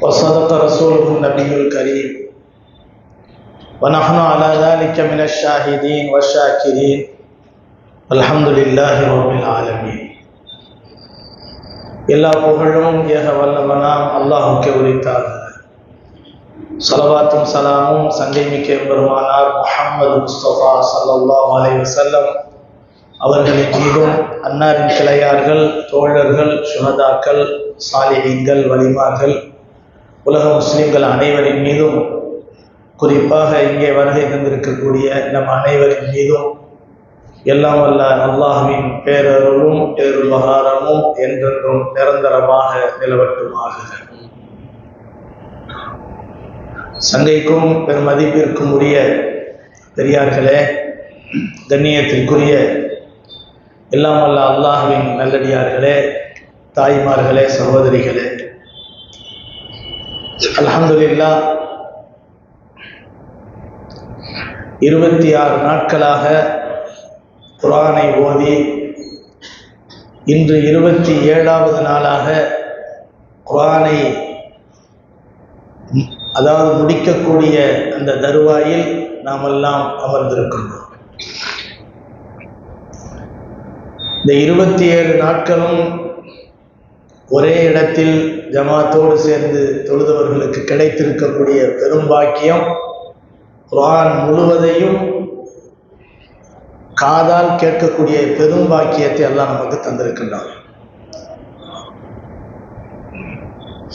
وصدق رسوله النبي الكريم ونحن على ذلك من الشاهدين والشاكرين الحمد لله رب العالمين எல்லா புகழும் ஏக வல்லவனாம் அல்லாஹுக்கு உரித்தாக சலவாத்தும் சலாமும் சங்கை மிக்க பெருமானார் முஹம்மது முஸ்தபா சல்லல்லாஹு அலைஹி வஸல்லம் அவர்களின் மீதும் அன்னாரின் கிளையார்கள் தோழர்கள் சுனதாக்கள் சாலிஹீன்கள் வலிமார்கள் உலக முஸ்லீம்கள் அனைவரின் மீதும் குறிப்பாக இங்கே வருகை தந்திருக்கக்கூடிய நம் அனைவரின் மீதும் எல்லாம் வல்ல அல்லாஹுவின் பேரருளும் பேருபகாரமும் என்றென்றும் நிரந்தரமாக நிலவட்டுமாக சங்கைக்கும் பெருமதிப்பிற்கும் உரிய பெரியார்களே கண்ணியத்திற்குரிய எல்லாம் வல்ல அல்லாஹுவின் நல்லடியார்களே தாய்மார்களே சகோதரிகளே அலமதுல்லா இருபத்தி ஆறு நாட்களாக குரானை ஓதி இன்று இருபத்தி ஏழாவது நாளாக குரானை அதாவது முடிக்கக்கூடிய அந்த தருவாயில் நாமெல்லாம் அமர்ந்திருக்கின்றோம். இந்த இருபத்தி ஏழு நாட்களும் ஒரே இடத்தில் ஜமாத்தோடு சேர்ந்து தொழுதவர்களுக்கு கிடைத்திருக்கக்கூடிய பெரும் பாக்கியம் குரான் முழுவதையும் காதால் கேட்கக்கூடிய பெரும் பாக்கியத்தை எல்லாம் நமக்கு தந்திருக்கின்றார்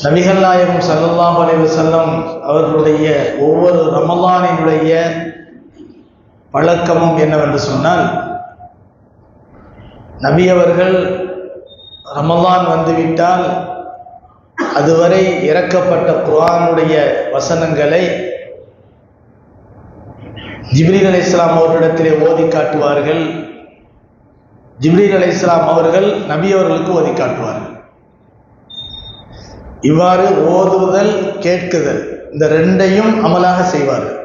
நபிகள் நாயகம் சல்லாஹ் அலைவு செல்லம் அவர்களுடைய ஒவ்வொரு ரமலானினுடைய பழக்கமும் என்னவென்று சொன்னால் நபி அவர்கள் ரமலான் வந்துவிட்டால் அதுவரை இறக்கப்பட்ட குரானுடைய வசனங்களை ஜிப்ரீல் அலி இஸ்லாம் அவர்களிடத்திலே ஓதி காட்டுவார்கள். ஜிப்ரீல் அலி இஸ்லாம் அவர்கள் நபி அவர்களுக்கு ஓதி காட்டுவார்கள். இவ்வாறு ஓதுதல் கேட்குதல் இந்த ரெண்டையும் அமலாக செய்வார்கள்.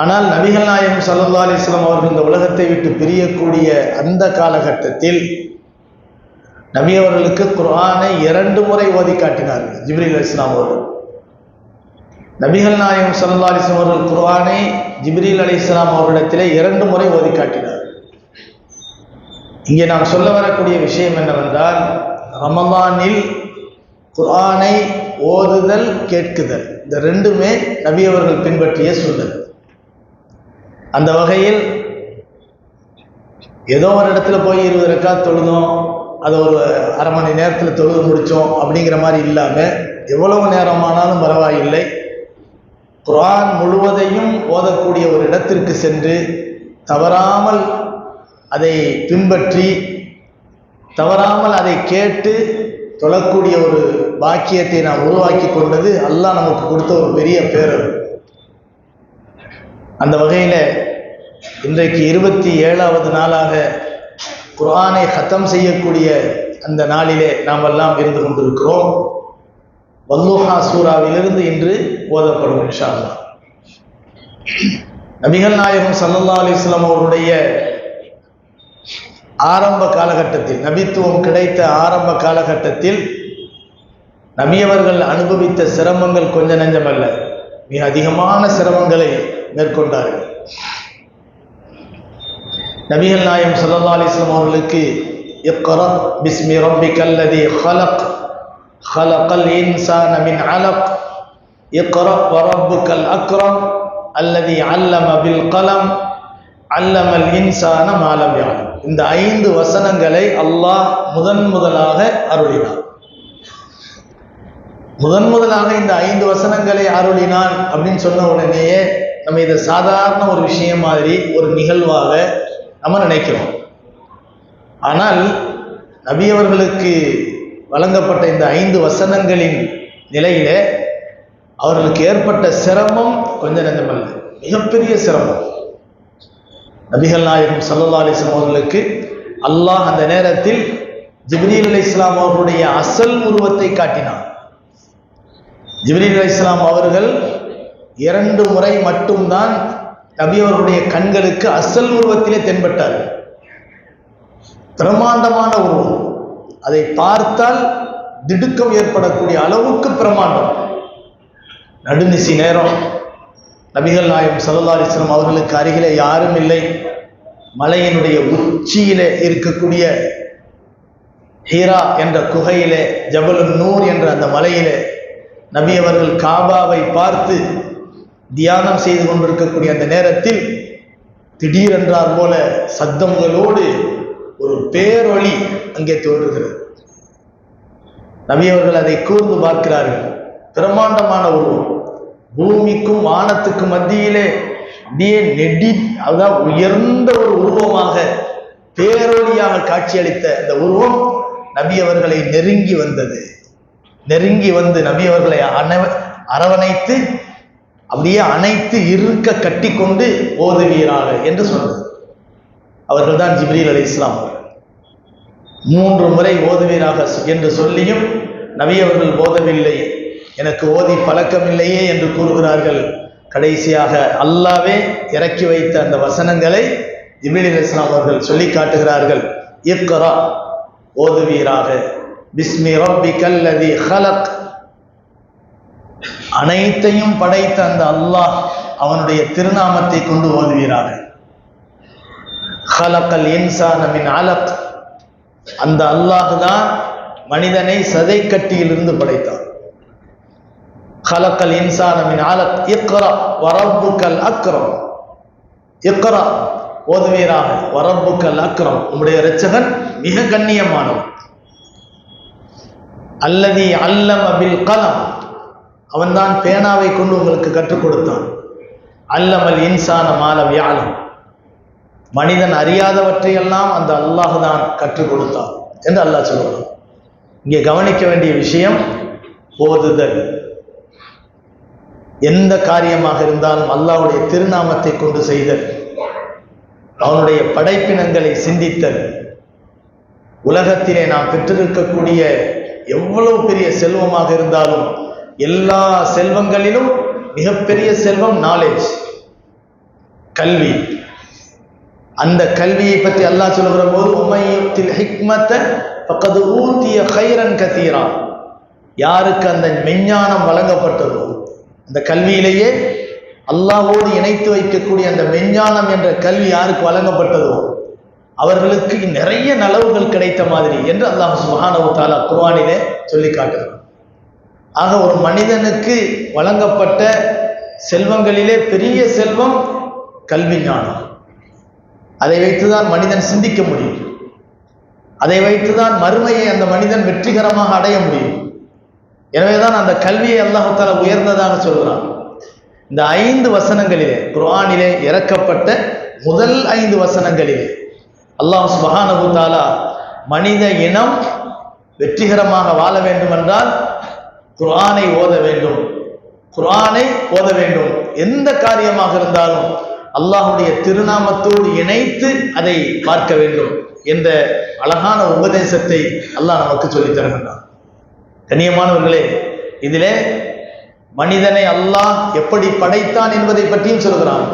ஆனால் நபிகள் நாயகம் சல்லா அலிஸ்லாம் அவர்கள் இந்த உலகத்தை விட்டு பிரியக்கூடிய அந்த காலகட்டத்தில் நபி அவர்களுக்கு இரண்டு முறை ஓதி காட்டினார்கள். ஜிப்ரீல் அலிஸ்லாம் அவர்கள். நபிகள் நாயகம் சல்லா அலிஸ்லாம் அவர்கள் குர்ஆனை ஜிப்ரீல் அலி இஸ்லாம் அவர்களிடத்திலே இரண்டு முறை ஓதி காட்டினார் இங்கே நாம் சொல்ல வரக்கூடிய விஷயம் என்னவென்றால் ரமலானில் குர்ஆனை ஓதுதல் கேட்குதல் இந்த ரெண்டுமே நபி அவர்கள் பின்பற்றிய சூழல் அந்த வகையில் ஏதோ ஒரு இடத்துல போய் இருபது ரெக்கா தொழுதோம் அதை ஒரு அரை மணி நேரத்தில் தொழுது முடித்தோம் அப்படிங்கிற மாதிரி இல்லாமல் எவ்வளவு நேரமானாலும் பரவாயில்லை. குரான் முழுவதையும் ஓதக்கூடிய ஒரு இடத்திற்கு சென்று தவறாமல் அதை பின்பற்றி தவறாமல் அதை கேட்டு தொழக்கூடிய ஒரு பாக்கியத்தை நாம் உருவாக்கி கொண்டது அல்லாஹ் நமக்கு கொடுத்த ஒரு பெரிய பேரர். அந்த வகையில் இன்றைக்கு இருபத்தி ஏழாவது நாளாக குரானை ஹத்தம் செய்யக்கூடிய அந்த நாளிலே நாம் எல்லாம் இருந்து கொண்டிருக்கிறோம். வல்லோஹா சூராவிலிருந்து இன்று ஓதப்படும் இன்ஷா நபிகள் நாயகம் சல்லல்லா அலிஸ்லாம் அவருடைய ஆரம்ப காலகட்டத்தில் நபித்துவம் கிடைத்த ஆரம்ப காலகட்டத்தில் நபியவர்கள் அனுபவித்த சிரமங்கள் கொஞ்ச நெஞ்சமல்ல மிக அதிகமான சிரமங்களை மேற்கொண்டார்கள். நபிகள் நாயம் சல்லா அலிஸ்லாம் அவர்களுக்கு இக்கரம் பிஸ்மி ரம்பி கல்லதி ஹலக் ஹலக்கல் இன்சான் மின் அலக் இக்கரம் வரப்பு கல் அக்ரம் அல்லதி அல்லம் அபில் கலம் அல்லமல் இன்சான மாலம் யானம் இந்த ஐந்து வசனங்களை அல்லாஹ் முதன் முதலாக அருளினார் முதன் முதலாக இந்த ஐந்து வசனங்களை அருளினான் அப்படின்னு சொன்ன உடனேயே நம்ம இதை சாதாரண ஒரு விஷயம் மாதிரி ஒரு நிகழ்வாக நம்ம நினைக்கிறோம். ஆனால் நபி அவர்களுக்கு வழங்கப்பட்ட இந்த ஐந்து வசனங்களின் நிலையில அவர்களுக்கு ஏற்பட்ட சிரமம் கொஞ்ச நெஞ்சமல்ல மிகப்பெரிய சிரமம். நபிகள் நாயகம் சல்லா அலிஸ்லாம் அவர்களுக்கு அல்லாஹ் அந்த நேரத்தில் ஜிப்ரீல் அலி இஸ்லாம் அவர்களுடைய அசல் உருவத்தை காட்டினான். ஜிப்ரீல் அலி இஸ்லாம் அவர்கள் இரண்டு முறை மட்டும்தான் நபி அவர்களுடைய கண்களுக்கு அசல் உருவத்திலே தென்பட்டார்கள். பிரம்மாண்டமான உருவம். அதை பார்த்தால் திடுக்கம் ஏற்படக்கூடிய அளவுக்கு பிரமாண்டம் நடுநிசி நேரம். நபிகள் நாயம் சல்லா அவர்களுக்கு அருகிலே யாரும் இல்லை. மலையினுடைய உச்சியிலே இருக்கக்கூடிய ஹீரா என்ற குகையிலே ஜபலு நூர் என்ற அந்த மலையிலே நபி அவர்கள் காபாவை பார்த்து தியானம் செய்து கொண்டிருக்கக்கூடிய அந்த நேரத்தில் திடீரென்றார் போல சத்தங்களோடு ஒரு பேரொளி அங்கே தோன்றுகிறது. நபியவர்கள் அதை கூர்ந்து பார்க்கிறார்கள். பிரம்மாண்டமான உருவம் பூமிக்கும் வானத்துக்கும் மத்தியிலே அப்படியே நெடி அதான் உயர்ந்த ஒரு உருவமாக பேரொழியாக காட்சியளித்த அந்த உருவம் நபி அவர்களை நெருங்கி வந்தது. நெருங்கி வந்து நபி அவர்களை அணவ அரவணைத்து அப்படியே அனைத்து இருக்க கட்டி கொண்டு ஓதுவீராக என்று சொன்னது. அவர்கள் தான் ஜிப்ரீல் அலி இஸ்லாம் மூன்று முறை ஓதுவீராக என்று சொல்லியும் நவியவர்கள் ஓதவில்லை எனக்கு ஓதி பழக்கமில்லையே என்று கூறுகிறார்கள். கடைசியாக அல்லாவே இறக்கி வைத்த அந்த வசனங்களை ஜிப்ரீல் அலி இஸ்லாம் அவர்கள் சொல்லி காட்டுகிறார்கள். இக்கரா ஓதுவீராக பிஸ்மி ரப்பி கல்லதி ஹலக். அனைத்தையும் படைத்த அந்த அல்லாஹ் அவனுடைய திருநாமத்தை கொண்டு ஓதுவீராக ஹலக்கல் இன்சான அலக். அந்த அல்லாஹ் தான் மனிதனை சதை கட்டியிலிருந்து படைத்தான். ஹலக்கல் இன்சானமின் ஆலத் அலக். இக்ரா வரப்புக்கல் அக்ரம். இக்ரா ஓதுவீராக வரப்புக்கல் அக்ரம். உம்முடைய இரட்சகன் மிக கண்ணியமானவன். அல்லதி அல்லம் அபில் கலம். அவன்தான் பேனாவை கொண்டு உங்களுக்கு கற்றுக் கொடுத்தான். அல்லமல் இன்சான மால வியாழம் மனிதன் அறியாதவற்றையெல்லாம் அந்த அல்லாஹ் தான் கற்றுக் கொடுத்தான் என்று அல்லாஹ் சொல்லுவான். இங்கே கவனிக்க வேண்டிய விஷயம் ஓதுதல். எந்த காரியமாக இருந்தாலும் அல்லாவுடைய திருநாமத்தை கொண்டு செய்தல். அவனுடைய படைப்பினங்களை சிந்தித்தல். உலகத்திலே நாம் பெற்றிருக்கக்கூடிய எவ்வளவு பெரிய செல்வமாக இருந்தாலும் எல்லா செல்வங்களிலும் மிகப்பெரிய செல்வம் நாலேஜ் கல்வி. அந்த கல்வியை பற்றி அல்லாஹ் சொல்லுகிற போது உமையத்தில் ஹிக்மத்தை பக்கத்து ஊத்திய ஹைரன் கத்தீரா. யாருக்கு அந்த மெஞ்ஞானம் வழங்கப்பட்டதோ அந்த கல்வியிலேயே அல்லாவோடு இணைத்து வைக்கக்கூடிய அந்த மெஞ்ஞானம் என்ற கல்வி யாருக்கு வழங்கப்பட்டதோ அவர்களுக்கு நிறைய நலவுகள் கிடைத்த மாதிரி என்று அல்லாஹ் சுபஹானஹு தாலா குர்வானிலே சொல்லி காட்டுகிறார் ஆக ஒரு மனிதனுக்கு வழங்கப்பட்ட செல்வங்களிலே பெரிய செல்வம் கல்வி ஞானம். அதை வைத்துதான் மனிதன் சிந்திக்க முடியும். அதை வைத்துதான் மறுமையை அந்த மனிதன் வெற்றிகரமாக அடைய முடியும். எனவேதான் அந்த கல்வியை அல்லாஹால உயர்ந்ததாக சொல்கிறான். இந்த ஐந்து வசனங்களிலே குர்ஆனிலே இறக்கப்பட்ட முதல் ஐந்து வசனங்களிலே அல்லாஹ் சுபஹானபு தாலா மனித இனம் வெற்றிகரமாக வாழ வேண்டுமென்றால் குரானை ஓத வேண்டும். குரானை ஓத வேண்டும். எந்த காரியமாக இருந்தாலும் அல்லாஹுடைய திருநாமத்தோடு இணைத்து அதை பார்க்க வேண்டும் என்ற அழகான உபதேசத்தை அல்லாஹ் நமக்கு சொல்லித் தருகின்றான். கண்ணியமானவர்களே இதிலே மனிதனை அல்லாஹ் எப்படி படைத்தான் என்பதை பற்றியும் சொல்கிறான்.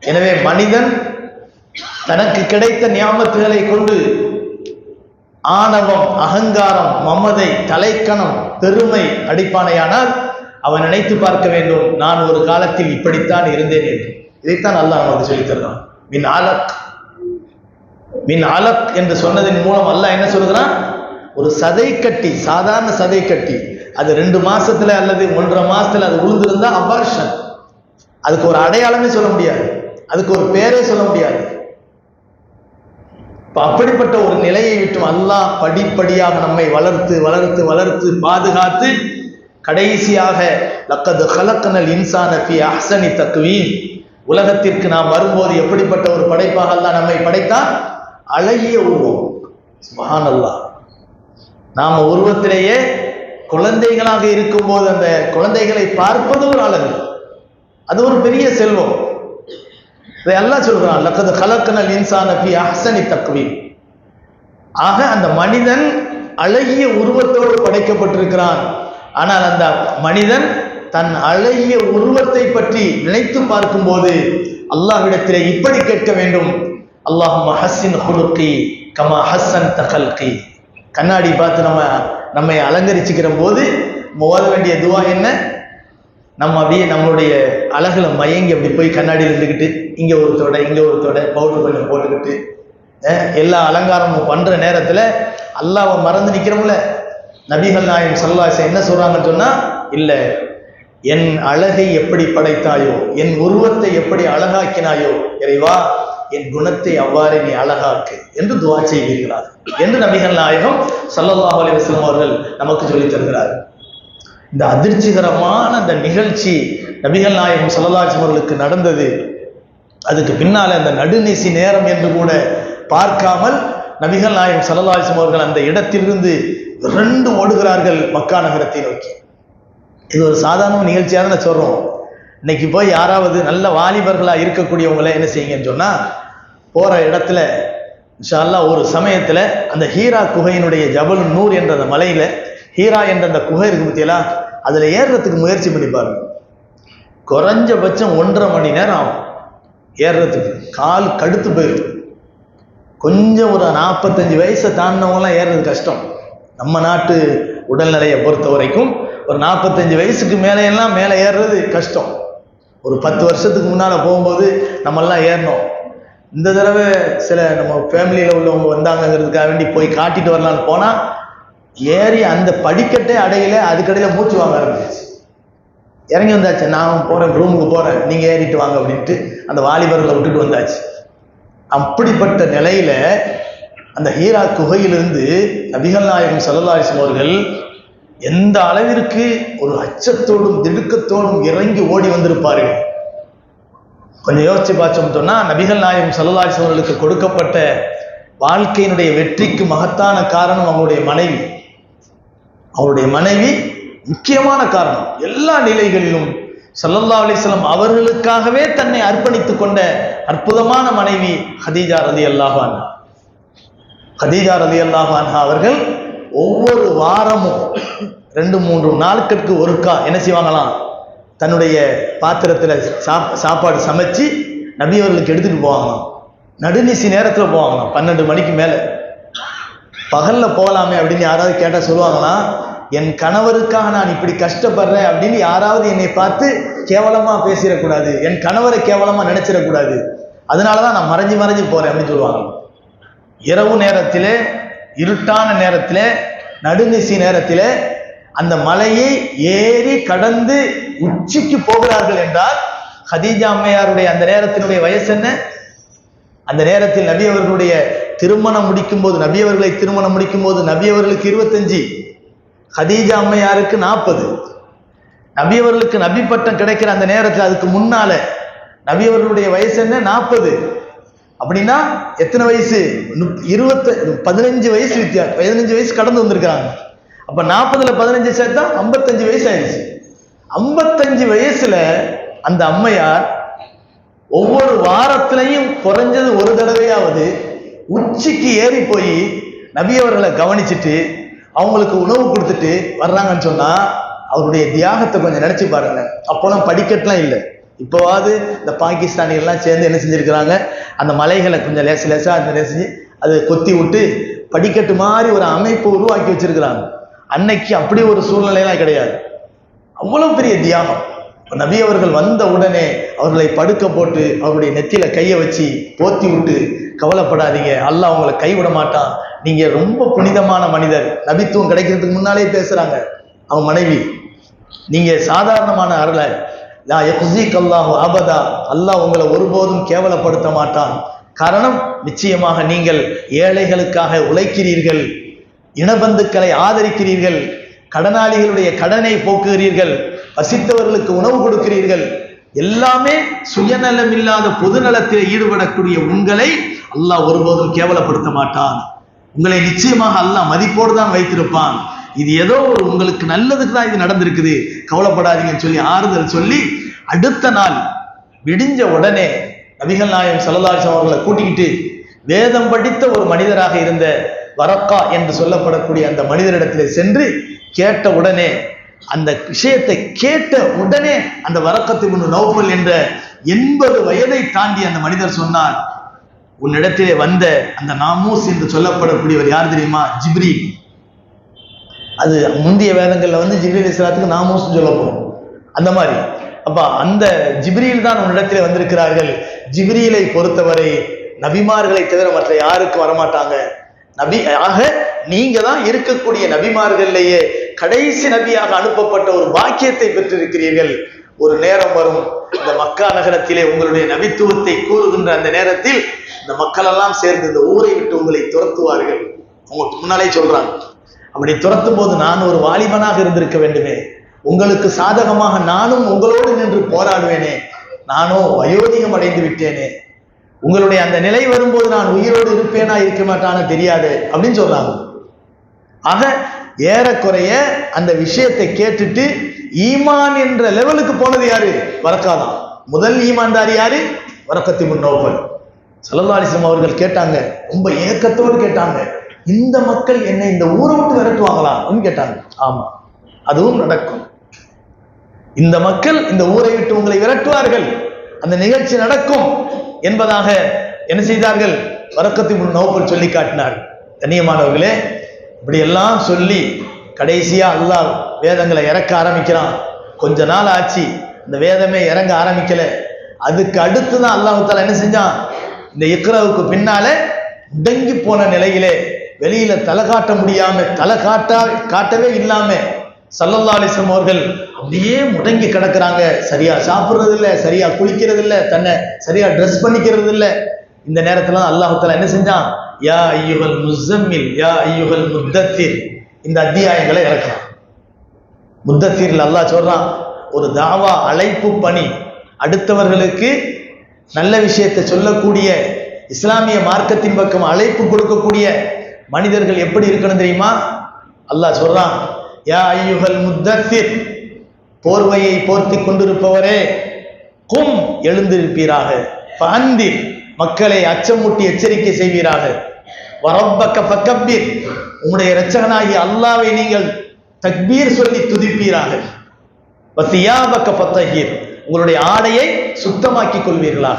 எனவே மனிதன் தனக்கு கிடைத்த ஞாபகத்துகளை கொண்டு ஆணவம் அகங்காரம் மமதை தலைக்கணம் பெருமை அடிப்பானையானால் அவன் நினைத்து பார்க்க வேண்டும் நான் ஒரு காலத்தில் இப்படித்தான் இருந்தேன் என்று. இதைத்தான் அல்லாஹ் நமக்கு சொல்லித்தருகிறான் மின் ஆலக் மின் ஆலக் என்று சொன்னதன் மூலம் அல்லாஹ் என்ன சொல்கிறான்? ஒரு சதை கட்டி சாதாரண சதை கட்டி அது ரெண்டு மாசத்துல அல்லது ஒன்றரை மாசத்துல அது உளுந்திருந்தா அபார்ஷன் அதுக்கு ஒரு அடையாளமே சொல்ல முடியாது. அதுக்கு ஒரு பேரே சொல்ல முடியாது. அப்படிப்பட்ட ஒரு நிலையை விட்டு அல்லாஹ் படிப்படியாக நம்மை வளர்த்து வளர்த்து வளர்த்து பாதுகாத்து கடைசியாக லக்கது கலக்கனல் இன்சான ஃபி அஹ்சனி தக்வீன் உலகத்திற்கு நாம் வரும்போது எப்படிப்பட்ட ஒரு படைப்பாக அல்லா நம்மை படைத்தால் அழகிய உருவம். மகான் அல்லாஹ் நாம் உருவத்திலேயே குழந்தைகளாக இருக்கும்போது அந்த குழந்தைகளை பார்ப்பது ஒரு அழகு. அது ஒரு பெரிய செல்வம். இதை அல்லாஹ் சொல்கிறான் லக்கது கலக்கனல் இன்சான பி அஹசனி தக்குவி ஆக அந்த மனிதன் அழகிய உருவத்தோடு படைக்கப்பட்டிருக்கிறான். ஆனால் அந்த மனிதன் தன் அழகிய உருவத்தை பற்றி நினைத்து பார்க்கும்போது அல்லாஹ்விடத்திலே இப்படி கேட்க வேண்டும். அல்லாஹும் ஹஸ்ஸின் ஹுலுக்கி கமா ஹஸ்ஸன் தகல்கி கண்ணாடி பார்த்து நம்ம நம்மை அலங்கரிச்சுக்கிற போது ஓத வேண்டிய துவா என்ன? நம்ம அப்படியே நம்மளுடைய அழகில் மயங்கி அப்படி போய் கண்ணாடியில் இருந்துக்கிட்டு இங்க ஒரு தொடை இங்க ஒரு தொடை பவுடர் கொஞ்சம் போட்டுக்கிட்டு எல்லா அலங்காரமும் பண்ற நேரத்துல அல்லாவை மறந்து நிற்கிறோம்ல நபிகள் நாயம் சல்லாச என்ன சொல்றாங்கன்னு சொன்னா இல்லை என் அழகை எப்படி படைத்தாயோ என் உருவத்தை எப்படி அழகாக்கினாயோ இறைவா என் குணத்தை அவ்வாறு நீ அழகாக்கு என்று துவா செய்வீர்களார் என்று நபிகள் நாயகம் சல்லல்லாஹ் அலி வஸ்லம் அவர்கள் நமக்கு சொல்லித் தருகிறார் இந்த அதிர்ச்சிகரமான அந்த நிகழ்ச்சி நபிகள் நாயகம் ஸல்லல்லாஹு அவர்களுக்கு நடந்தது. அதுக்கு பின்னால அந்த நடுநிசி நேரம் என்று கூட பார்க்காமல் நபிகள் நாயகம் ஸல்லல்லாஹு அவர்கள் அந்த இடத்திலிருந்து ரெண்டு ஓடுகிறார்கள் மக்கா நகரத்தை நோக்கி. இது ஒரு சாதாரண நிகழ்ச்சியாக நான் சொல்கிறோம் இன்னைக்கு போய் யாராவது நல்ல வாலிபர்களாக இருக்கக்கூடியவங்களை என்ன செய்யுங்கன்னு சொன்னால் போகிற இடத்துல இன்ஷால்லா ஒரு சமயத்தில் அந்த ஹீரா குகையினுடைய ஜபல் நூர் என்ற அந்த மலையில் ஹீரா என்ற அந்த குகை இருக்கு பத்தியலா? அதில் ஏறுறதுக்கு முயற்சி பண்ணி பாருங்க. குறைஞ்சபட்சம் ஒன்றரை மணி நேரம் ஆகும். ஏறுறதுக்கு கால் கடுத்து போயிடும். கொஞ்சம் ஒரு நாற்பத்தஞ்சு வயசை தாண்டினவங்களாம் ஏறுறது கஷ்டம். நம்ம நாட்டு உடல்நிலையை பொறுத்த வரைக்கும் ஒரு நாற்பத்தஞ்சு வயசுக்கு மேலேயெல்லாம் மேலே ஏறுறது கஷ்டம். ஒரு பத்து வருஷத்துக்கு முன்னால் போகும்போது நம்மெல்லாம் ஏறினோம் இந்த தடவை சில நம்ம ஃபேமிலியில் உள்ளவங்க வந்தாங்கங்கிறதுக்காக வேண்டி போய் காட்டிட்டு வரலான்னு போனால் ஏறி அந்த படிக்கட்டே அடையில அதுக்கடையில் மூச்சு வாங்க ஆரம்பிச்சு இறங்கி வந்தாச்சு. நான் போகிறேன் ரூமுக்கு போகிறேன் நீங்கள் ஏறிட்டு வாங்க அப்படின்ட்டு அந்த வாலிபர்களை விட்டுட்டு வந்தாச்சு. அப்படிப்பட்ட நிலையில அந்த ஹீரா குகையிலிருந்து நபிகள் நாயகம் சல்லல்லாஹிஸ்லாம் அவர்கள் எந்த அளவிற்கு ஒரு அச்சத்தோடும் திடுக்கத்தோடும் இறங்கி ஓடி வந்திருப்பார்கள்? கொஞ்சம் யோசிச்சு பார்த்தோம் சொன்னா நபிகள் நாயகம் சல்லல்லாஹிஸ்லாம் அவர்களுக்கு கொடுக்கப்பட்ட வாழ்க்கையினுடைய வெற்றிக்கு மகத்தான காரணம் அவங்களுடைய மனைவி. அவருடைய மனைவி முக்கியமான காரணம். எல்லா நிலைகளிலும் சல்லல்லா அலிஸ்லாம் அவர்களுக்காகவே தன்னை அர்ப்பணித்துக் கொண்ட அற்புதமான மனைவி ஹதீஜா ரதி அல்லாஹான் ஹதீஜா ரதி அல்லாஹான் அவர்கள் ஒவ்வொரு வாரமும் ரெண்டு மூன்று நாட்களுக்கு ஒருக்கா என்ன செய்வாங்களாம்? தன்னுடைய பாத்திரத்துல சாப் சாப்பாடு சமைச்சு நபியவர்களுக்கு எடுத்துகிட்டு எடுத்துட்டு போவாங்களாம். நடுநிசி நேரத்தில் போவாங்களாம். பன்னெண்டு மணிக்கு மேலே. பகல்ல போகலாமே அப்படின்னு யாராவது கேட்டா சொல்லுவாங்களா? என் கணவருக்காக நான் இப்படி கஷ்டப்படுறேன் அப்படின்னு யாராவது என்னை பார்த்து கேவலமா பேசிடக்கூடாது. என் கணவரை கேவலமா நினைச்சிடக்கூடாது. அதனாலதான் நான் மறைஞ்சு மறைஞ்சு போறேன் அப்படின்னு சொல்லுவாங்க. இரவு நேரத்தில் இருட்டான நேரத்தில் நடுநிசி நேரத்தில் அந்த மலையை ஏறி கடந்து உச்சிக்கு போகிறார்கள் என்றால் ஹதீஜா அம்மையாருடைய அந்த நேரத்தினுடைய வயசு என்ன? அந்த நேரத்தில் நபி அவர்களுடைய திருமணம் முடிக்கும் போது நபி அவர்களை திருமணம் முடிக்கும் போது நபி அவர்களுக்கு இருபத்தஞ்சு ஹதீஜா அம்மையாருக்கு நாற்பது. நபி அவர்களுக்கு நபி பட்டம் கிடைக்கிற அந்த நேரத்தில் அதுக்கு முன்னால நபி அவர்களுடைய வயசு என்ன? நாற்பது. அப்படின்னா எத்தனை வயசு? இருபத்த பதினஞ்சு வயசு வித்தியாசம் பதினஞ்சு வயசு கடந்து வந்திருக்காங்க அப்ப நாற்பதுல பதினஞ்சு சேர்த்தா ஐம்பத்தஞ்சு வயசு ஆயிடுச்சு. ஐம்பத்தஞ்சு வயசுல அந்த அம்மையார் ஒவ்வொரு வாரத்திலையும் குறைஞ்சது ஒரு தடவையாவது உச்சிக்கு ஏறி போய் நபியவர்களை கவனிச்சுட்டு அவங்களுக்கு உணவு கொடுத்துட்டு வர்றாங்கன்னு சொன்னா அவருடைய தியாகத்தை கொஞ்சம் நினைச்சு பாருங்க அப்போலாம் படிக்கட்டெலாம் இல்லை. இப்போவாது இந்த பாகிஸ்தானிகள்லாம் சேர்ந்து என்ன செஞ்சுருக்கிறாங்க? அந்த மலைகளை கொஞ்சம் லேச லேசாக அந்த லேசி அதை கொத்தி விட்டு படிக்கட்டு மாதிரி ஒரு அமைப்பு உருவாக்கி வச்சிருக்கிறாங்க. அன்னைக்கு அப்படி ஒரு சூழ்நிலையெல்லாம் கிடையாது. அவ்வளோ பெரிய தியாகம். நபி அவர்கள் வந்த உடனே அவர்களை படுக்க போட்டு அவருடைய நெத்தியில கையை வச்சு போத்தி விட்டு கவலைப்படாதீங்க. அல்லாஹ் அவங்களை கைவிட மாட்டான். நீங்க ரொம்ப புனிதமான மனிதர். நபித்துவம் கிடைக்கிறதுக்கு முன்னாலே பேசுறாங்க. அவங்க மனைவி நீங்க சாதாரணமான அருள. லா யஹ்ஸிக் அல்லாஹு அபதா. அல்லாஹ் உங்களை ஒருபோதும் கேவலப்படுத்த மாட்டான். காரணம் நிச்சயமாக நீங்கள் ஏழைகளுக்காக உழைக்கிறீர்கள். இனபந்துக்களை ஆதரிக்கிறீர்கள். கடனாளிகளுடைய கடனை போக்குகிறீர்கள் பசித்தவர்களுக்கு உணவு கொடுக்கிறீர்கள் எல்லாமே சுயநலம் இல்லாத பொதுநலத்தில் ஈடுபடக்கூடிய உங்களை அல்லாஹ் ஒருபோதும் கேவலப்படுத்த மாட்டான். உங்களை நிச்சயமாக அல்லாஹ் மதிப்போடு தான் வைத்திருப்பான். இது ஏதோ ஒரு உங்களுக்கு நல்லதுக்கு தான் இது நடந்திருக்குது. கவலைப்படாதீங்கன்னு சொல்லி ஆறுதல் சொல்லி அடுத்த நாள் விடிஞ்ச உடனே நபிகள் நாயம் சல்லல்லாஹு அவர்களை கூட்டிக்கிட்டு வேதம் படித்த ஒரு மனிதராக இருந்த வரக்கா என்று சொல்லப்படக்கூடிய அந்த மனிதரிடத்திலே சென்று கேட்ட உடனே அந்த விஷயத்தை கேட்ட உடனே அந்த வரக்கத்து முன் நௌஃபல் என்ற எண்பது வயதை தாண்டி அந்த மனிதர் சொன்னார் உன்னிடத்திலே வந்த அந்த நாமூஸ் என்று சொல்லப்படக்கூடியவர் யார் தெரியுமா? ஜிப்ரி அது முந்தைய வேதங்கள்ல வந்து ஜிப்ரீல் இஸ்லாத்துக்கு நாமூஸ் சொல்ல அந்த மாதிரி. அப்போ அந்த ஜிப்ரியில் தான் உன்னிடத்தில் வந்திருக்கிறார்கள். ஜிப்ரீலை பொறுத்தவரை நபிமார்களை தவிர மற்ற யாருக்கும் வரமாட்டாங்க. நபி ஆக நீங்க தான் இருக்கக்கூடிய நபிமார்கள்லேயே கடைசி நபியாக அனுப்பப்பட்ட ஒரு பாக்கியத்தை பெற்றிருக்கிறீர்கள். ஒரு நேரம் வரும். இந்த மக்கா நகரத்திலே உங்களுடைய நபித்துவத்தை கூறுகின்ற அந்த நேரத்தில் இந்த மக்கள் எல்லாம் சேர்ந்து இந்த ஊரை விட்டு உங்களை துரத்துவார்கள். உங்களுக்கு முன்னாலே சொல்றாங்க. அப்படி துரத்தும் போது நான் ஒரு வாலிபனாக இருந்திருக்க வேண்டுமே. உங்களுக்கு சாதகமாக நானும் உங்களோடு நின்று போராடுவேனே. நானோ வயோதிகம் அடைந்து விட்டேனே. உங்களுடைய அந்த நிலை வரும்போது நான் உயிரோடு இருப்பேனா இருக்க மாட்டானா தெரியாது அப்படின்னு சொல்றாங்க. அதை ஏறக்குறைய அந்த விஷயத்தை கேட்டுட்டு ஈமான் என்ற லெவலுக்கு போனது யாரு? வரக்காதான் முதல் ஈமான்தார் யாரு? வரக்கத்தி முன்னோபல் சல்லல்லாலிசம் அவர்கள் கேட்டாங்க. ரொம்ப ஏக்கத்தோடு கேட்டாங்க. இந்த மக்கள் என்னை இந்த ஊரை விட்டு விரட்டுவாங்களா அப்படின்னு கேட்டாங்க. ஆமா. அதுவும் நடக்கும். இந்த மக்கள் இந்த ஊரை விட்டு உங்களை விரட்டுவார்கள். அந்த நிகழ்ச்சி நடக்கும். என்பதாக என்ன செய்தார்கள்? வரக்கத்தி முன் நோக்கல் சொல்லி காட்டினார். கண்ணியமானவர்களே இப்படியெல்லாம் சொல்லி கடைசியாக அல்லாஹ் வேதங்களை இறக்க ஆரம்பிக்கிறான். கொஞ்ச நாள் ஆச்சு இந்த வேதமே இறங்க ஆரம்பிக்கல. அதுக்கு அடுத்து தான் அல்லாஹ் என்ன செஞ்சான்? இந்த இக்ரவுக்கு பின்னாலே முடங்கி போன நிலையிலே வெளியில தலை காட்ட முடியாம தலை காட்டா காட்டவே இல்லாமல் சல்லல்லாலிசம் அவர்கள் அப்படியே முடங்கி கிடக்குறாங்க. சரியா சாப்பிட்றது இல்லை சரியா குளிக்கிறது இல்லை தன்னை சரியா ட்ரெஸ் பண்ணிக்கிறது இல்லை இந்த நேரத்துல தான் என்ன செஞ்சான்? யா ஐயுகல் முசம்மில் யா ஐயுகல் முத்தத்தீர். இந்த அத்தியாயங்களை இறக்கலாம் முத்தத்தீர்ல அல்லாஹ் சொல்றான் ஒரு தாவா அழைப்பு பணி. அடுத்தவர்களுக்கு நல்ல விஷயத்தை சொல்லக்கூடிய இஸ்லாமிய மார்க்கத்தின் பக்கம் அழைப்பு கொடுக்கக்கூடிய மனிதர்கள் எப்படி இருக்கணும் தெரியுமா? அல்லாஹ் சொல்றான் யா ஐயுகல் முத்தசிர் போர்வையை போர்த்தி கொண்டிருப்பவரே கும் எழுந்திருப்பீராக. அந்திர் மக்களை அச்சமூட்டி எச்சரிக்கை செய்வீராக. வரப்பக்க பக்கப்பீர் உங்களுடைய இரட்சகனாகிய அல்லாவை நீங்கள் தக்பீர் சொல்லி துதிப்பீராக. பத்தியாபக்க பத்தகீர் உங்களுடைய ஆடையை சுத்தமாக்கிக் கொள்வீர்களாக.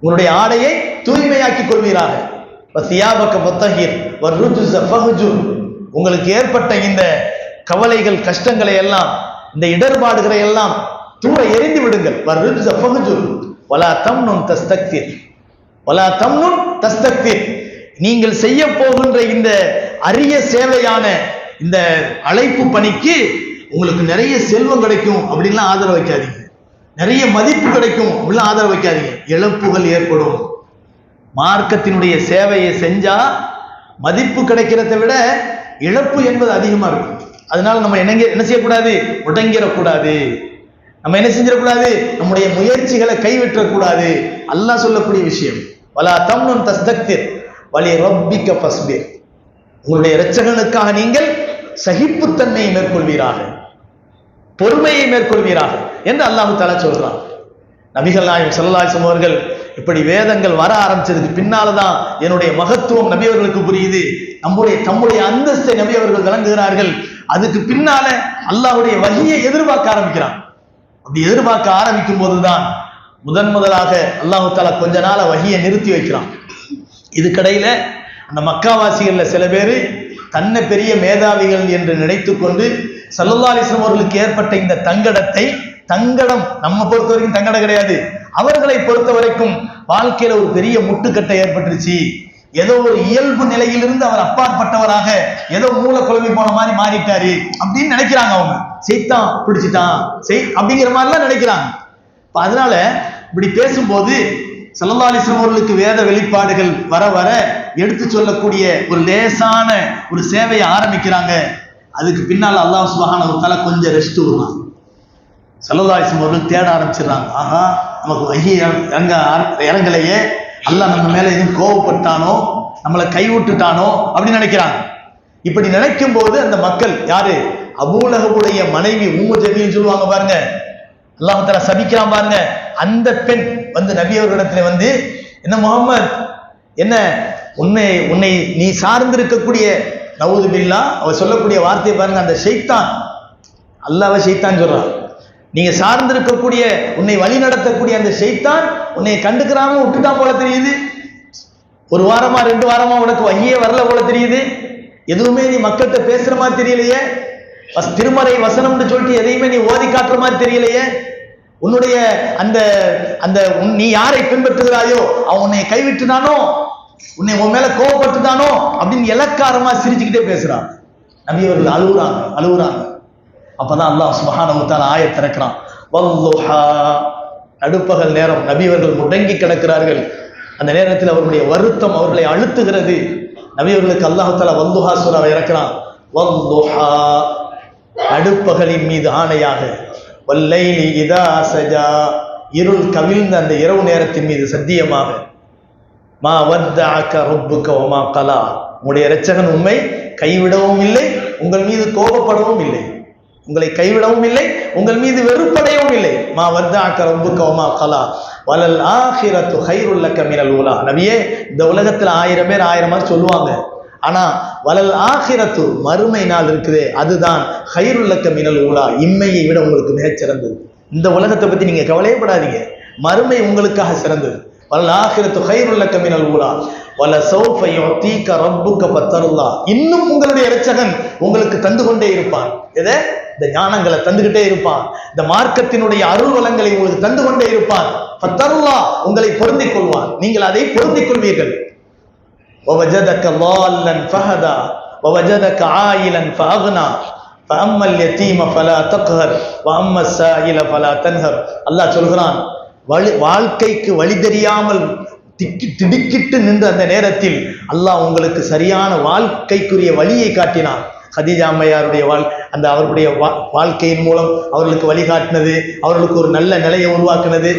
உங்களுடைய ஆடையை தூய்மையாக்கிக் கொள்வீராக. பத்தியாபக்க பத்தகீர் உங்களுக்கு ஏற்பட்ட இந்த கவலைகள் கஷ்டங்களை எல்லாம் இந்த இடர்பாடுகளை எல்லாம் தூர எரிந்து விடுங்கள். வலா தம்னுன் தஸ்தக்திர் வலா தம்னுன் தஸ்தக்திர் நீங்கள் செய்ய போகின்ற இந்த அரிய சேவையான இந்த அழைப்பு பணிக்கு உங்களுக்கு நிறைய செல்வம் கிடைக்கும் அப்படின்லாம் ஆதரவு வைக்காதீங்க. நிறைய மதிப்பு கிடைக்கும் அப்படிலாம் ஆதரவு வைக்காதீங்க. இழப்புகள் ஏற்படும். மார்க்கத்தினுடைய சேவையை செஞ்சா மதிப்பு கிடைக்கிறத விட இழப்பு என்பது அதிகமாக இருக்கும். அதனால நம்ம என்னங்க என்ன செய்யக்கூடாது? முடங்கிடக்கூடாது. நம்ம என்ன செஞ்சிடக்கூடாது? நம்முடைய முயற்சிகளை கைவிட்டக்கூடாது. அல்லாஹ் சொல்லக்கூடிய விஷயம் வலா தம்னும் தஸ்தக்திர் வலி ரப்பிக்க பஸ்பீர் உங்களுடைய இரட்சகனுக்காக நீங்கள் சகிப்புத்தன்மையை மேற்கொள்வீராக. பொறுமையை மேற்கொள்வீராக என்று அல்லாஹு தாலா சொல்றான். நபிகள் நாயகம் செல்லாசம் அவர்கள் இப்படி வேதங்கள் வர ஆரம்பிச்சதுக்கு பின்னால்தான் என்னுடைய மகத்துவம் நபி அவர்களுக்கு புரியுது. நம்முடைய தம்முடைய அந்தஸ்தை நபி அவர்கள் விளங்குகிறார்கள் அதுக்கு பின்னால அல்லாவுடைய வகையை எதிர்பார்க்க ஆரம்பிக்கிறான். அப்படி எதிர்பார்க்க ஆரம்பிக்கும் போதுதான் முதன் முதலாக அல்லாஹு தாலா கொஞ்ச நாள வகையை நிறுத்தி வைக்கிறான். இதுக்கடையில அந்த மக்காவாசிகள்ல சில பேர் தன்னை பெரிய மேதாவிகள் என்று நினைத்து கொண்டு சல்லல்லா அலிஸ்லாம் அவர்களுக்கு ஏற்பட்ட இந்த தங்கடத்தை தங்கடம் நம்ம பொறுத்த வரைக்கும் தங்கடம் கிடையாது. அவர்களை பொறுத்த வரைக்கும் வாழ்க்கையில ஒரு பெரிய முட்டுக்கட்டை ஏற்பட்டுருச்சு. ஏதோ ஒரு இயல்பு நிலையிலிருந்து அவர் அப்பாற்பட்டவராக ஏதோ மூல குழம்பி போன மாதிரி மாறிட்டாரு அப்படின்னு நினைக்கிறாங்க அவங்க. செய்தான் பிடிச்சிட்டான். செய் அப்படிங்கிற மாதிரிலாம் நினைக்கிறாங்க. இப்போ அதனால இப்படி பேசும்போது சல்லல்லா அவர்களுக்கு வேத வெளிப்பாடுகள் வர வர எடுத்து சொல்லக்கூடிய ஒரு லேசான ஒரு சேவையை ஆரம்பிக்கிறாங்க. அதுக்கு பின்னால் அல்லாஹ் சுபஹான ஒரு தலை கொஞ்சம் ரெஸ்ட் விடுறான் சல்லல்லா அவர்கள் தேட ஆரம்பிச்சிடுறாங்க. ஆஹா நமக்கு வகி இறங்க இறங்கலையே. அல்லாஹ் நம்ம மேல எதுவும் கோவப்பட்டானோ நம்மளை கைவிட்டுட்டானோ அப்படின்னு நினைக்கிறாங்க. இப்படி நினைக்கும் போது அந்த மக்கள் யாரு? அபூலகவுடைய மனைவி உம்மு ஜபின்னு சொல்லுவாங்க பாருங்க. அல்லாஹ் தஆலா சபிக்கிறான் பாருங்க. அந்த பெண் வந்து நபி அவர்களிடத்துல வந்து என்ன முகமது என்ன? உன்னை உன்னை நீ சார்ந்திருக்கக்கூடிய நவுது பில்லா அவர் சொல்லக்கூடிய வார்த்தையை பாருங்க அந்த ஷெய்தான் அல்லாவை ஷெய்தான் சொல்றான். நீங்க சார்ந்திருக்கக்கூடிய உன்னை வழி நடத்தக்கூடிய அந்த செய்தான் உன்னை கண்டுக்கிறாம விட்டுட்டான் போல தெரியுது. ஒரு வாரமா ரெண்டு வாரமா உனக்கு வையே வரல போல தெரியுது. எதுவுமே நீ மக்கள்கிட்ட பேசுற மாதிரி தெரியலையே. திருமறை வசனம்னு சொல்லிட்டு எதையுமே நீ ஓதி காட்டுற மாதிரி தெரியலையே. உன்னுடைய அந்த அந்த உன்- நீ யாரை பின்பற்றுகிறாயோ அவன் உன்னை கைவிட்டுனானோ உன்னை உன் மேல கோவப்பட்டுட்டானோ அப்படின்னு இலக்காரமா சிரிச்சுக்கிட்டே பேசுறான். நபியவர்கள் அழுகுறாங்க அழுகுறாங்க. அப்பதான் அல்லாஹ் சுப்ஹானஹு ஆய திறக்கிறான். வல்லுஹா. நடுப்பகல் நேரம் நபியவர்கள் முடங்கி கிடக்கிறார்கள். அந்த நேரத்தில் அவர்களுடைய வருத்தம் அவர்களை அழுத்துகிறது. நபியவர்களுக்கு அல்லாஹால வல்லுஹா சூராவை இறக்கிறான். வல்லுஹா. நடுப்பகலின் மீது ஆணையாக வல்லைலி இதா சஜா. இருள் கவிழ்ந்த அந்த இரவு நேரத்தின் மீது சத்தியமாக மா வத்தஅக ரொப்புக்க ஒமா கலா. உங்களுடைய இரட்சகன் உண்மை கைவிடவும் இல்லை உங்கள் மீது கோபப்படவும் இல்லை. உங்களை கைவிடவும் இல்லை உங்கள் மீது வெறுப்படையவும் இல்லை. மா வர்தாக்க ரொம்ப வமா கலா. வலல் ஆஹிரத்து ஹைருல்ல கமினல் மினல் ஊலா நபியே இந்த உலகத்துல ஆயிரம் பேர் ஆயிரம் மாதிரி சொல்லுவாங்க. ஆனா வலல் ஆஹிரத்து மறுமை நாள் இருக்குதே அதுதான் ஹைருல்லக்க மினல் ஊலா இம்மையை விட உங்களுக்கு மிகச் சிறந்தது இந்த உலகத்தை பத்தி நீங்க கவலையப்படாதீங்க. மறுமை உங்களுக்காக சிறந்தது. வல் ஆஹிரத்து கைருல் லக்க மினல் ஊலா வல சௌஃப யுத்தீக ரப்புக பத்தருல்லா இன்னும் உங்களுடைய இரட்சகன் உங்களுக்கு தந்து கொண்டே இருப்பான் எதை இந்த ஞானங்களை தந்துகிட்டே இருப்பான் இந்த மார்க்கத்தினுடைய அருள் வளங்களை உங்களுக்கு தந்து கொண்டே இருப்பான் பத்தருல்லா உங்களை பொருந்திக் கொள்வான் நீங்கள் அதை பொருந்திக் கொள்வீர்கள் ووجدك ضالا فهدى ووجدك عائلا فأغنى فأما اليتيم فلا تقهر وأما السائل فلا تنهر அல்லாஹ் சொல்கிறான் வழி வாழ்க்கைக்கு வழி தெரியாமல் திக்கி திடுக்கிட்டு நின்ற அந்த நேரத்தில் அல்லாஹ் உங்களுக்கு சரியான வாழ்க்கைக்குரிய வழியை காட்டினான். ஹதீஜா அம்மையாருடைய வாழ் அந்த அவருடைய வா வாழ்க்கையின் மூலம் அவர்களுக்கு வழிகாட்டினது அவர்களுக்கு ஒரு நல்ல நிலையை உருவாக்குனது.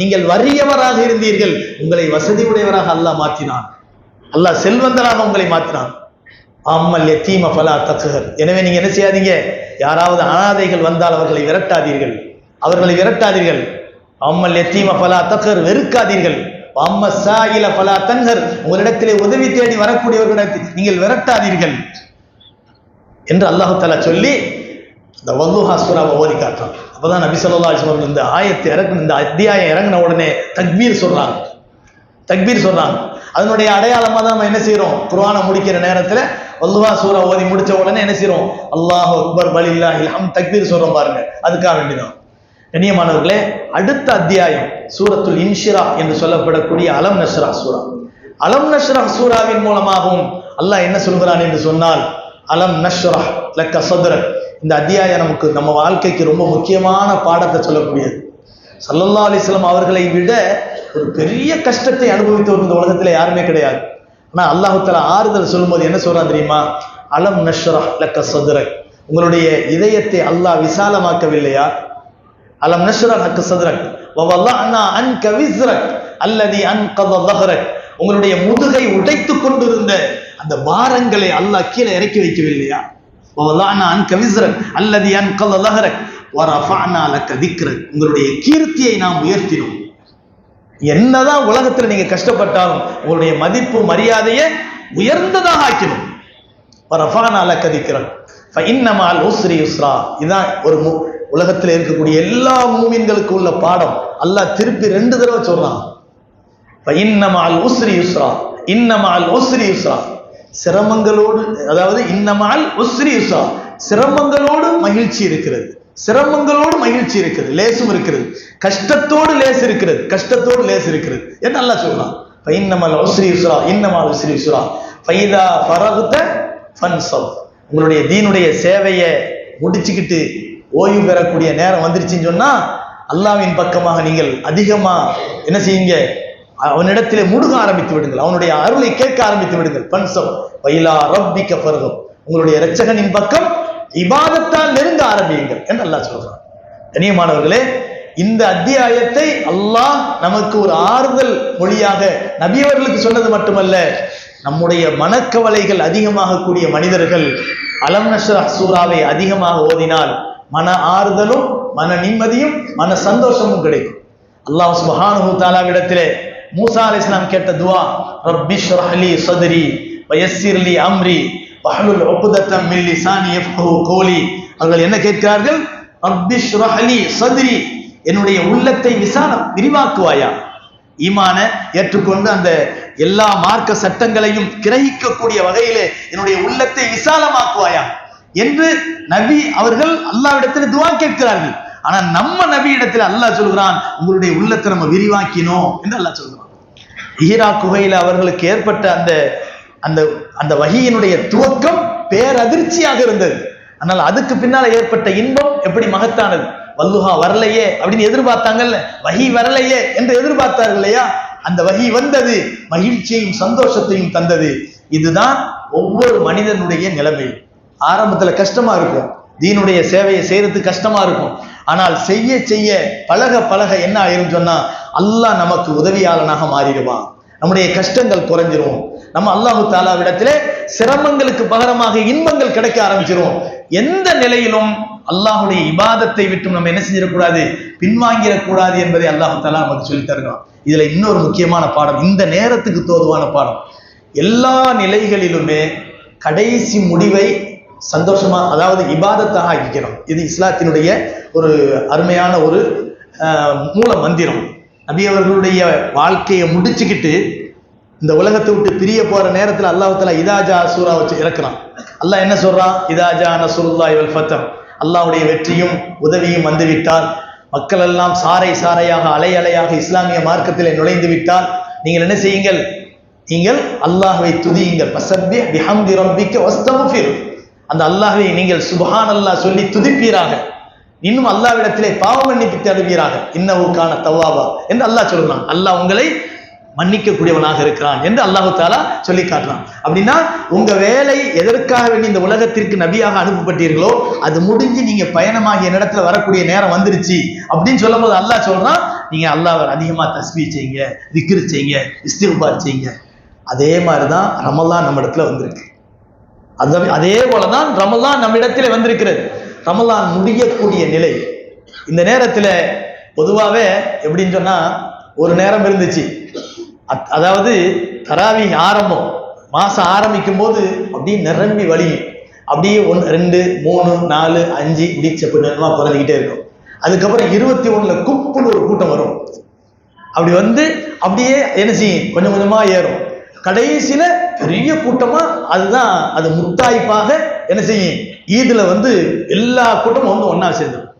நீங்கள் வறியவராக இருந்தீர்கள் உங்களை வசதியுடையவராக அல்லாஹ் மாற்றினான். அல்லாஹ் செல்வந்தராக உங்களை மாற்றினான். அம்மல் எத்தீம பலா தக்குகர் எனவே நீங்க என்ன செய்யாதீங்க? யாராவது அனாதைகள் வந்தால் அவர்களை விரட்டாதீர்கள். அவர்களை விரட்டாதீர்கள். அம்மல் எத்தீம பலா தக்கர் வெறுக்காதீர்கள். அம்ம சாயில பலா தன்ஹர். உங்களிடத்திலே உதவி தேடி வரக்கூடியவர்களிடத்தில் நீங்கள் விரட்டாதீர்கள். என்று அல்லாஹு தஆலா சொல்லி இந்த வல்லுஹா சூராவை ஓதி காட்டுறான். அப்பதான் நபி சொல்லா அலைஹி இந்த ஆயத்தை இறக்கணும் இந்த அத்தியாயம் இறங்கின உடனே தக்பீர் சொல்றாங்க. தக்பீர் சொல்றாங்க. அதனுடைய அடையாளமா தான் நம்ம என்ன செய்யறோம் குர்ஆனை முடிக்கிற நேரத்துல வல்லுவா சூரா ஓதி முடிச்ச உடனே என்ன செய்யறோம் அல்லாஹ் அக்பர் வலில்லாஹில் ஹம் தக்பீர் சொல்றோம் பாருங்க. அதுக்காக வேண்டிதான். கண்ணியமானவர்களே அடுத்த அத்தியாயம் சூரத்துல் இன்ஷிரா என்று சொல்லப்படக்கூடிய அலம் நஷ்ரா சூரா. அலம் நஷ்ரா சூராவின் மூலமாகவும் அல்லாஹ் என்ன சொல்கிறான் என்று சொன்னால் அலம் நஷ்ரா லக்க சதுரக். இந்த அத்தியாயம் நமக்கு நம்ம வாழ்க்கைக்கு ரொம்ப முக்கியமான பாடத்தை சொல்லக்கூடியது. சல்லல்லா அலிஸ்லாம் அவர்களை விட ஒரு பெரிய கஷ்டத்தை அனுபவித்து இந்த உலகத்துல யாருமே கிடையாது. ஆனால் அல்லாஹுத்தால ஆறுதல் சொல்லும்போது என்ன சொல்றா தெரியுமா? அலம் நஷ்ரா லக்க சதுரக். உங்களுடைய இதயத்தை அல்லாஹ் விசாலமாக்கவில்லையா? அலம் நஷ்ரா லக்க சதுரக். அன் கவிஸ்ரக் அல்லது அன் கதரக் உங்களுடைய முதுகை உடைத்து கொண்டிருந்த அந்த பாரங்களை அல்லாஹ் கீழே இறக்கி வைக்கவில்லையா? அன் கவிஸ்ரக் அல்லது அன் கதரக் உங்களுடைய கீர்த்தியை நாம் உயர்த்தினோம். என்னதான் உலகத்துல நீங்க கஷ்டப்பட்டாலும் உங்களுடைய மதிப்பு மரியாதையை உயர்ந்ததாக ஆக்கினோம் ரஃபானால லக்க திக்ரன். ஃபஇன்னமா உஸ்ரி யுஸ்ரா. இதான் ஒரு உலகத்தில் உலகத்துல இருக்கக்கூடிய எல்லா மூமின்களுக்கு உள்ள பாடம். அல்லாஹ் திருப்பி ரெண்டு தடவை சொல்றான். ஃபஇன்னமா அல் உஸ்ரி யுஸ்ரா. இன்னமால் உஸ்ரி யுஸ்ரா. சிரமங்களோடு அதாவது இன்னமால் உஸ்ரி யுஸ்ரா. சிரமங்களோடு மகிழ்ச்சி இருக்கிறது. சிரமங்களோடு மகிழ்ச்சி இருக்கிறது லேசும் இருக்கிறது. கஷ்டத்தோடு லேஸ் இருக்கிறது கஷ்டத்தோடு லேஸ் இருக்கிறது. என்ன நல்லா சொல்லலாம்? ஃபஇன்னமல் உஸ்ரி யுஸ்ரா இன்னமல் உஸ்ரி யுஸ்ரா. ஃபைதா ஃபரகுத ஃபன்சவ். உங்களுடைய தீனுடைய சேவையை முடிச்சுக்கிட்டு ஓய்வு பெறக்கூடிய நேரம் வந்துருச்சுன்னு சொன்னால் அல்லாவின் பக்கமாக நீங்கள் அதிகமா என்ன செய்யுங்க? அவனிடத்திலே முடுக ஆரம்பித்து விடுங்கள். அவனுடைய அருளை கேட்க ஆரம்பித்து விடுங்கள். பன்சவ் பைலா ரப்பிக்க பருகம் உங்களுடைய இரட்சகனின் பக்கம் இபாதத்தால் நெருங்க ஆரம்பியுங்கள் என்று அல்லாஹ் சொல்றான். கண்ணியமானவர்களே இந்த அத்தியாயத்தை அல்லாஹ் நமக்கு ஒரு ஆறுதல் மொழியாக நபியவர்களுக்கு சொன்னது மட்டுமல்ல நம்முடைய மனக்கவலைகள் அதிகமாகக்கூடிய மனிதர்கள் அலம் நஷ்ரா சூராவை அதிகமாக ஓதினால் மன ஆறுதலும் மன நிம்மதியும் மன சந்தோஷமும் கிடைக்கும். அல்லாஹ் சுப்ஹானஹு தாலாவிடத்திலே மூசா அலைஹிஸ்ஸலாம் கேட்ட துவா ரப்பி ஷ்ரஹ்லி சதுரி வயஸ்ஸிர்லி அம்ரி வஹ்லுல் உக்தத்தம் மில்லி லிசானி எஃப்ஹு கோலி. அவர்கள் என்ன கேட்கிறார்கள்? ரப்பி ஷ்ரஹ்லி என்னுடைய உள்ளத்தை விசாலம் விரிவாக்குவாயா? ஈமான ஏற்றுக்கொண்டு அந்த எல்லா மார்க்க சட்டங்களையும் கிரகிக்கக்கூடிய வகையிலே என்னுடைய உள்ளத்தை விசாலமாக்குவாயா? என்று நபி அவர்கள் அல்லாவிடத்தில் துவா கேட்கிறார்கள். ஆனா நம்ம நபி இடத்துல அல்லாஹ் சொல்கிறான் உங்களுடைய உள்ளத்தை நம்ம விரிவாக்கினோம் என்று அல்லாஹ் சொல்கிறான். ஈரா குகையில அவர்களுக்கு ஏற்பட்ட அந்த அந்த அந்த வகியினுடைய துவக்கம் பேரதிர்ச்சியாக இருந்தது. ஆனால் அதுக்கு பின்னால ஏற்பட்ட இன்பம் எப்படி மகத்தானது? வல்லுஹா வரலையே அப்படின்னு எதிர்பார்த்தாங்கல்ல? வகி வரலையே என்று எதிர்பார்த்தார்கள் இல்லையா? அந்த வகி வந்தது மகிழ்ச்சியையும் சந்தோஷத்தையும் தந்தது. இதுதான் ஒவ்வொரு மனிதனுடைய நிலைமை. ஆரம்பத்துல கஷ்டமா இருக்கும். தீனுடைய சேவையை செய்யறதுக்கு கஷ்டமா இருக்கும். ஆனால் செய்ய செய்ய பழக பழக என்ன ஆயிரும் சொன்னா அல்லாஹ் நமக்கு உதவியாளனாக மாறிடுவான். நம்முடைய கஷ்டங்கள் குறைஞ்சிரும். நம்ம அல்லாஹு தாலாவிடத்திலே சிரமங்களுக்கு பகரமாக இன்பங்கள் கிடைக்க ஆரம்பிச்சிரும். எந்த நிலையிலும் அல்லாஹுடைய இபாதத்தை விட்டு நம்ம என்ன செஞ்சிடக்கூடாது? பின்வாங்கிடக்கூடாது என்பதை அல்லாஹு தாலா நமக்கு சொல்லி தருகிறோம் இதுல இன்னொரு முக்கியமான பாடம் இந்த நேரத்துக்கு தோதுவான பாடம். எல்லா நிலைகளிலுமே கடைசி முடிவை சந்தோஷமா அதாவது இபாதத்தாக ஆக்கிக்கிறோம் இது இஸ்லாத்தினுடைய ஒரு அருமையான ஒரு மூல மந்திரம். நபி அவர்களுடைய வாழ்க்கையை முடிச்சுக்கிட்டு இந்த உலகத்தை விட்டு பிரிய போகிற நேரத்தில் அல்லாஹ் இதாஜா சூரா வச்சு இறக்குறான். அல்லாஹ் என்ன சொல்கிறான் இதாஜா நசுருல்லாஹி இவல் ஃபத்தம் அல்லாஹ்வுடைய வெற்றியும் உதவியும் வந்துவிட்டால் மக்கள் எல்லாம் சாறை சாறையாக அலை அலையாக இஸ்லாமிய மார்க்கத்தில் நுழைந்து விட்டால் நீங்கள் என்ன செய்யுங்கள்? நீங்கள் அல்லாஹுவை துதியுங்கள். பசப்பி பிஹம்தி ரப்பிக்க வஸ்தகுஃபிர் அந்த அல்லாஹை நீங்கள் சுபஹான் அல்லாஹ் சொல்லி துதிப்பீராக. இன்னும் அல்லாவிடத்திலே பாவ மன்னிப்பு தேடுவீராக இன்னவுக்கான தவாபா என்று அல்லாஹ் சொல்கிறான். அல்லாஹ் உங்களை மன்னிக்கக்கூடியவனாக இருக்கிறான் என்று அல்லாஹு தாலா சொல்லி காட்டலாம் அப்படின்னா உங்க வேலை எதற்காக வேண்டி இந்த உலகத்திற்கு நபியாக அனுப்பப்பட்டீர்களோ அது முடிஞ்சு நீங்க பயணமாகிய என்னிடத்துல வரக்கூடிய நேரம் வந்துருச்சு அப்படின்னு சொல்லும் போது அல்லாஹ் சொல்றான் நீங்க அல்லாஹ் அதிகமா தஸ்மி செய்யுங்க விக்கிரி செய்யுங்க இஸ்திஃபார் செய்யுங்க. அதே மாதிரிதான் ரமல்லா நம்ம இடத்துல வந்திருக்கு. அந்த அதே போலதான் ரமலான் நம்ம இடத்துல வந்திருக்கிறது. ரமலான் முடியக்கூடிய நிலை. இந்த நேரத்தில் பொதுவாகவே எப்படின்னு சொன்னால் ஒரு நேரம் இருந்துச்சு. அத்- அதாவது தராவி ஆரம்பம். மாதம் ஆரம்பிக்கும் போது அப்படியே நிரம்பி வலியும் அப்படியே ஒன்று ரெண்டு மூணு நாலு அஞ்சு இப்படி செப்பு நேரமா குறைஞ்சிக்கிட்டே இருக்கும். அதுக்கப்புறம் இருபத்தி ஒன்றில் குப்புன்னு ஒரு கூட்டம் வரும். அப்படி வந்து அப்படியே என்ன செய்யும்? கொஞ்சம் கொஞ்சமாக ஏறும். கடைசியில் பெரிய கூட்டமாக அதுதான் அது முத்தாய்ப்பாக என்ன செய்யும்? ஈதில் வந்து எல்லா கூட்டமும் வந்து ஒன்றா சேர்ந்துடும்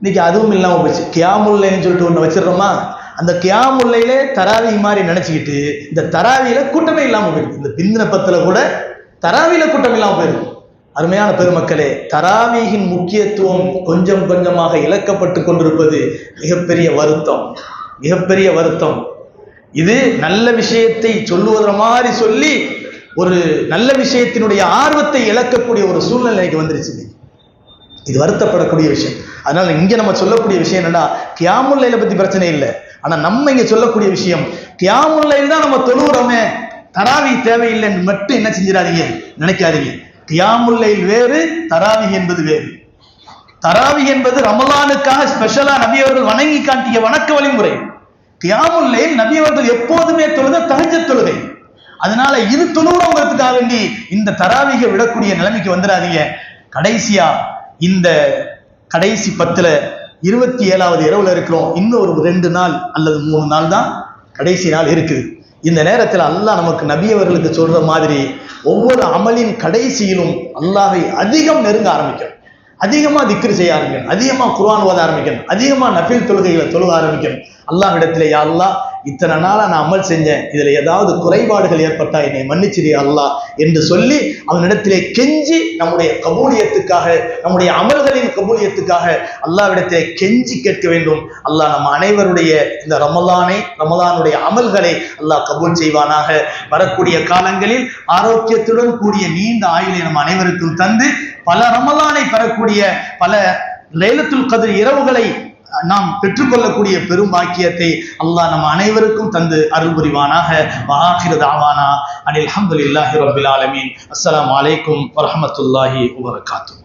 இன்னைக்கு அதுவும் இல்லாமல் போச்சு. கியாமுல்லைன்னு சொல்லிட்டு ஒன்று வச்சிடுறோமா? அந்த கியாமுல்லையிலே தராவி மாதிரி நினச்சிக்கிட்டு இந்த தராவியில கூட்டமே இல்லாமல் போயிருக்கு. இந்த பிந்தின பத்தில் கூட தராவியில கூட்டம் இல்லாமல் போயிருக்கு. அருமையான பெருமக்களே தராவீகின் முக்கியத்துவம் கொஞ்சம் கொஞ்சமாக இழக்கப்பட்டு கொண்டிருப்பது மிகப்பெரிய வருத்தம். மிகப்பெரிய வருத்தம். இது நல்ல விஷயத்தை சொல்லுவத மாதிரி சொல்லி ஒரு நல்ல விஷயத்தினுடைய ஆர்வத்தை இழக்கக்கூடிய ஒரு சூழ்நிலைக்கு வந்துருச்சு இது வருத்தப்படக்கூடிய விஷயம். அதனால இங்க நம்ம சொல்லக்கூடிய விஷயம் என்னன்னா கியாமுல்லையில பத்தி பிரச்சனை இல்லை. ஆனா நம்ம இங்க சொல்லக்கூடிய விஷயம் கியாமுல்லையில் தான் நம்ம தொழுகிறோமே தராவி தேவையில்லைன்னு மட்டும் என்ன செஞ்சிடாதீங்க நினைக்காதீங்க. தியாமுல்லையில் வேறு தராவி என்பது வேறு. தராவி என்பது ரமலானுக்காக ஸ்பெஷலா நபி அவர்கள் வணங்கி காட்டிய வணக்க வழிமுறை. தியாமுல்லையில் நபி அவர்கள் எப்போதுமே தொழுத தஹஜ தொழுகை. அதனால இது தொழுகிறவங்கிறதுக்காக வேண்டி இந்த தராவிகை விடக்கூடிய நிலைமைக்கு வந்துடாதீங்க கடைசியா இந்த கடைசி பத்துல இருபத்தி ஏழாவது இரவுல இருக்கிறோம். இன்னும் ஒரு ரெண்டு நாள் அல்லது மூணு நாள் தான் கடைசி நாள் இருக்குது. இந்த நேரத்தில் அல்லாஹ் நமக்கு நபியவர்களுக்கு சொல்ற மாதிரி ஒவ்வொரு அமலின் கடைசியிலும் அல்லாஹை அதிகம் நெருங்க ஆரம்பிக்கணும். அதிகமா திக்ரு செய்ய ஆரம்பிக்கணும். அதிகமா குர்ஆன் ஓத ஆரம்பிக்கணும். அதிகமா நபில் தொழுகைகளை தொழுக ஆரம்பிக்கணும். அல்லாஹ் யா அல்லாஹ் இத்தனை நாளா நான் அமல் செஞ்சேன். இதுல ஏதாவது குறைபாடுகள் ஏற்பட்டா என்னை மன்னிச்சிடு அல்லா அல்லாஹ் என்று சொல்லி அவனிடத்திலே கெஞ்சி நம்முடைய கபூலியத்துக்காக நம்முடைய அமல்களின் கபூலியத்துக்காக அல்லாவிடத்திலே கெஞ்சி கேட்க வேண்டும். அல்லாஹ் நம்ம அனைவருடைய இந்த ரமலானை ரமலானுடைய அமல்களை அல்லாஹ் கபூல் செய்வானாக. வரக்கூடிய காலங்களில் ஆரோக்கியத்துடன் கூடிய நீண்ட ஆயுளை நம் அனைவருக்கும் தந்து பல ரமலானை பெறக்கூடிய பல லைலத்துல் கதிர் இரவுகளை நாம் பெற்றுக்கொள்ளக்கூடிய பெரும் பாக்கியத்தை அல்லாஹ் நம் அனைவருக்கும் தந்து அருள் புரிவானாக. வாஹிரு தாவானா அனில் அல்ஹம்துலில்லாஹி ரப்பில் ஆலமீன். அஸ்லாம் அலைக்கும் வரமத்துல்லாஹி வபரகாத்துஹு.